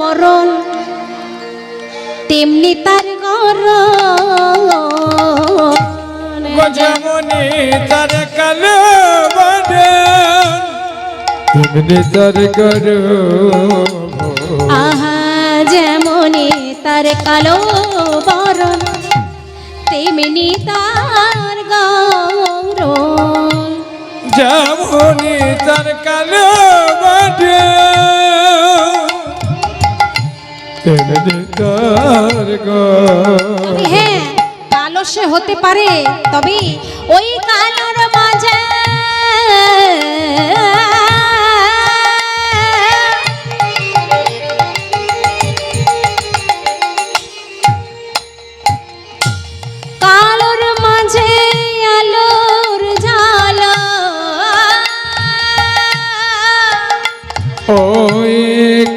মরণ। তেমনি তার গরণ। যেমনি তার কালো তেমনি তার করো আহা যেমনি তার কালো বরণ তেমনি তার গৌরণ। যেমনি তার কালো বদন হ্যাঁ কালো সে হতে পারে তবে ওই কালোর মাঝে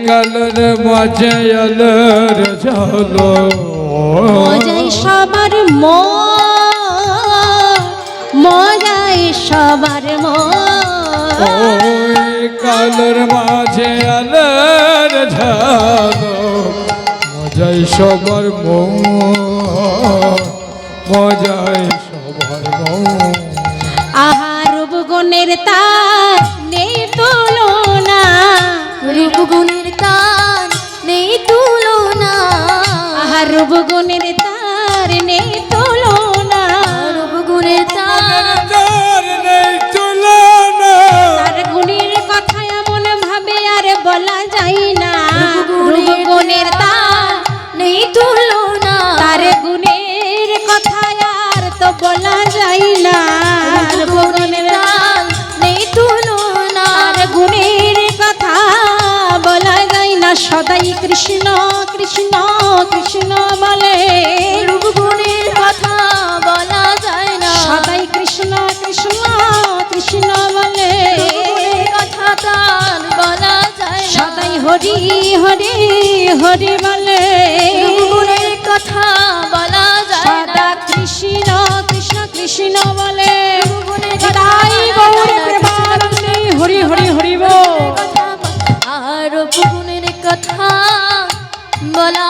কালর মাঝে আলর ঝালো মজাই সবার মন মজাই সবার কালর মাঝে আলর ঝালো মজাই সবার মন মজাই সবার মন। আহার গুণের তার রূপগুণের তান নেই তুলনা। আহার গুণের তার নেই তুলনা। রূপগুণের তান তার নেই তুলনা। তার গুণের কথা এমন ভাবে আর বলা যায় না। রূপগুণের গুণের তার নেই তুলনা। তার গুণের সদাই কৃষ্ণ কৃষ্ণ কৃষ্ণ বলে। রূপগুণের কথা বলা যায় না। সদাই কৃষ্ণ কৃষ্ণ কৃষ্ণ বলে। কথা তার বলা যায় সদাই হরি হরি হরি বলে। বলা